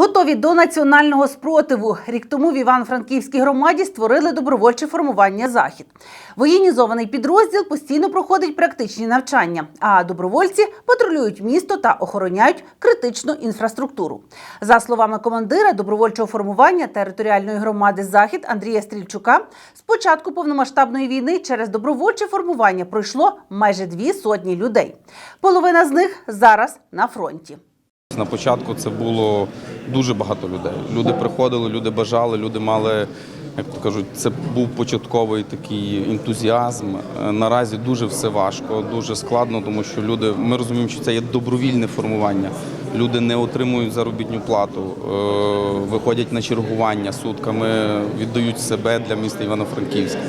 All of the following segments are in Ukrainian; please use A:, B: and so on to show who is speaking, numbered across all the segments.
A: Готові до національного спротиву. Рік тому в Івано-Франківській громаді створили добровольче формування захід. Воєнізований підрозділ постійно проходить практичні навчання, а добровольці патрулюють місто та охороняють критичну інфраструктуру. За словами командира добровольчого формування територіальної громади Захід Андрія Стрільчука, з початку повномасштабної війни через добровольче формування пройшло майже дві сотні людей. Половина з них зараз на фронті.
B: На початку це було дуже багато людей. Люди приходили, люди бажали, люди мали, як то кажуть, це був початковий такий ентузіазм. Е, Наразі дуже все важко, дуже складно, тому що люди, ми розуміємо, що це є добровільне формування. Люди не отримують заробітну плату, е, виходять на чергування сутками, віддають себе для міста Івано-Франківська.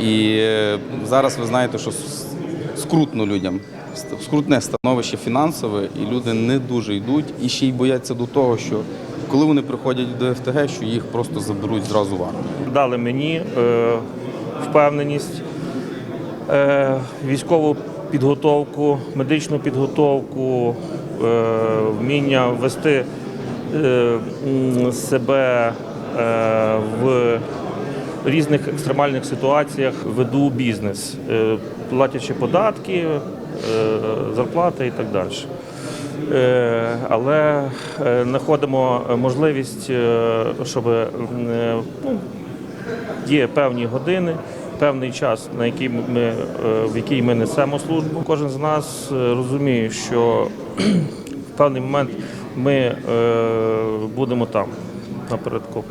B: І е, зараз ви знаєте, що скрутно людям. Скрутне становище фінансове, і люди не дуже йдуть, і ще й бояться до того, що коли вони приходять до ФТГ, що їх просто заберуть зразу в армію.
C: дали мені е, впевненість, е, військову підготовку, медичну підготовку, е, вміння вести е, себе е, в різних екстремальних ситуаціях. Веду бізнес, е, платячи податки, зарплати і так далі. Е, Але е, знаходимо можливість, е, щоб е, ну, є певні години, певний час, на який ми, е, в який ми несемо службу. Кожен з нас е, розуміє, що в певний момент ми е, будемо там напередку.